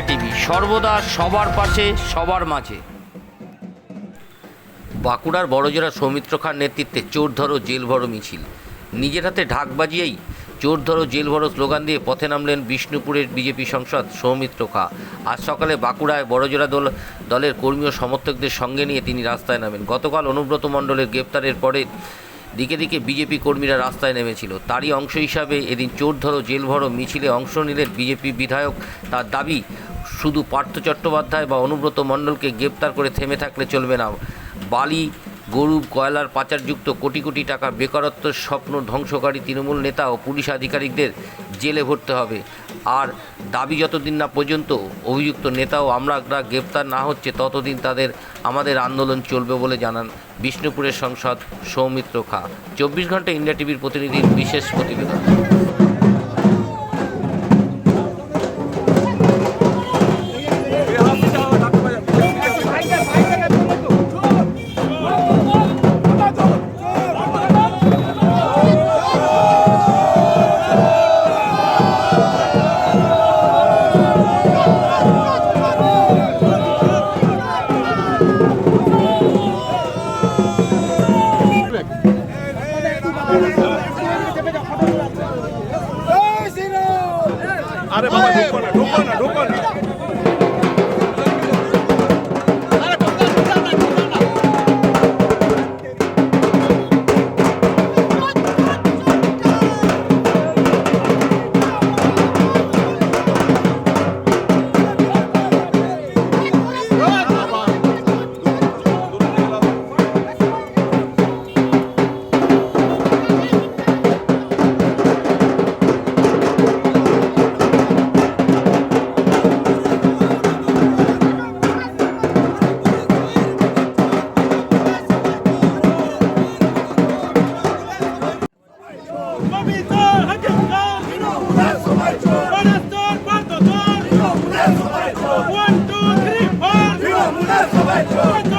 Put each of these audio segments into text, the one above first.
India TV, সর্বদা সবার পাশে, সবার মাঝে। বাঁকুড়ার বড়জোড়া সৌমিত্র খান নেতৃত্বে চোর ধরো, জেল ভরো মিছিল। নিজের হাতে ঢাক বাজিয়েই চোর ধরো, জেল ভরো স্লোগান দিয়ে পথে নামলেন বিষ্ণুপুরের বিজেপি সাংসদ সৌমিত্র খা। আজ সকালে বাঁকুড়ায় বড়জোড়া দল, দলের কর্মী ও সমর্থকদের সঙ্গে নিয়ে তিনি রাস্তায় নামেন। গতকাল অনুব্রত মণ্ডলের গ্রেপ্তারের পরে দিকে দিকে বিজেপি কর্মীরা রাস্তায় নেমেছিল। তারই অংশ হিসাবে এদিন চোর ধরো জেল ভরো মিছিলে অংশ নিলেন বিজেপি বিধায়ক। তার দাবি, শুধু পার্থ চট্টোপাধ্যায় বা অনুব্রত মণ্ডলকে গ্রেপ্তার করে থেমে থাকলে চলবে না। বালি, গরু, কয়লার পাচারযুক্ত কোটি কোটি টাকা বেকারত্বের স্বপ্ন ধ্বংসকারী তৃণমূল নেতা ও পুলিশ আধিকারিকদের জেলে ভরতে হবে। আর দাবি যতদিন না পর্যন্ত অভিযুক্ত নেতাও আমরা গ্রেপ্তার না হচ্ছে, ততদিন তাদের, আমাদের আন্দোলন চলবে বলে জানান বিষ্ণুপুরের সংসদ সৌমিত্র খা। চব্বিশ ঘণ্টা ইন্ডিয়া টিভির প্রতিনিধির বিশেষ প্রতিবেদন। আরে বাবা ঢুকো না ঢুকো না ঢুকো না one, two, three, four, Pantora, Des,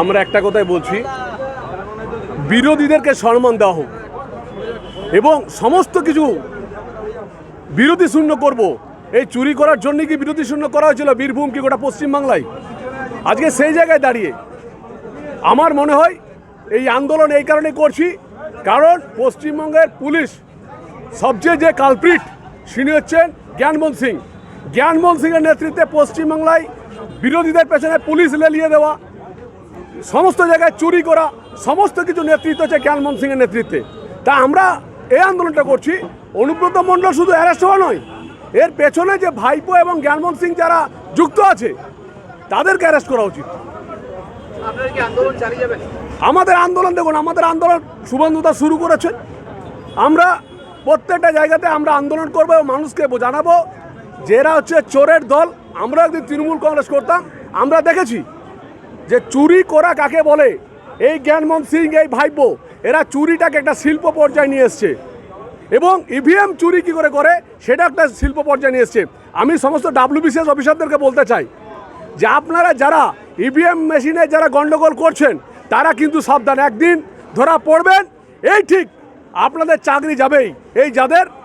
আমরা একটা কথাই বলছি, বিরোধীদেরকে সম্মান দেওয়া হোক এবং সমস্ত কিছু বিরোধী শূন্য করব। এই চুরি করার জন্য কি বিরোধী শূন্য করা হয়েছিল বীরভূম কি গোটা পশ্চিমবাংলায়? আজকে সেই জায়গায় দাঁড়িয়ে আমার মনে হয় এই আন্দোলন এই কারণে করছি, কারণ পশ্চিমবঙ্গের পুলিশ সবচেয়ে যে কালপ্রিট তিনি হচ্ছেন জ্ঞানমোহন সিং। জ্ঞানমোহন সিংয়ের নেতৃত্বে পশ্চিমবাংলায় বিরোধীদের পেছনে পুলিশ লেলিয়ে দেওয়া সমস্ত জায়গায় চুরি করা সমস্ত কিছু নেতৃত্ব হচ্ছে জ্ঞানমোহন সিংয়ের নেতৃত্বে। তা আমরা এই আন্দোলনটা করছি। অনুব্রত মণ্ডল শুধু অ্যারেস্ট হওয়া নয় এর পেছনে যে ভাইপো এবং জ্ঞানমোহন সিং যারা যুক্ত আছে তাদেরকে অ্যারেস্ট করা উচিত। আমাদের আন্দোলন দেখুন আমাদের আন্দোলন শুভেন্দুদা শুরু করেছে। আমরা প্রত্যেকটা জায়গাতে আমরা আন্দোলন করব মানুষকে জানাব যেরা হচ্ছে চোরের দল আমরা একদিন তৃণমূল কংগ্রেস করতাম। আমরা দেখেছি যে চুরি করা কাকে বলে? এই জ্ঞানমোহন সিং, এই ভাইপো, এরা চুরিটাকে একটা শিল্প পর্যায়ে নিয়ে এসছে। এবং ইভিএম চুরি কি করে করে? সেটা একটা শিল্প পর্যায়ে নিয়ে এসছে। আমি সমস্ত ডাব্লিউবিসিএস অফিসারদেরকে বলতে চাই যে আপনারা যারা ইভিএম মেশিনে যারা গণ্ডগোল করছেন, তারা কিন্তু সাবধান। একদিন ধরা পড়বেন, এই ঠিক আপনাদের চাকরি যাবেই। এই যাদের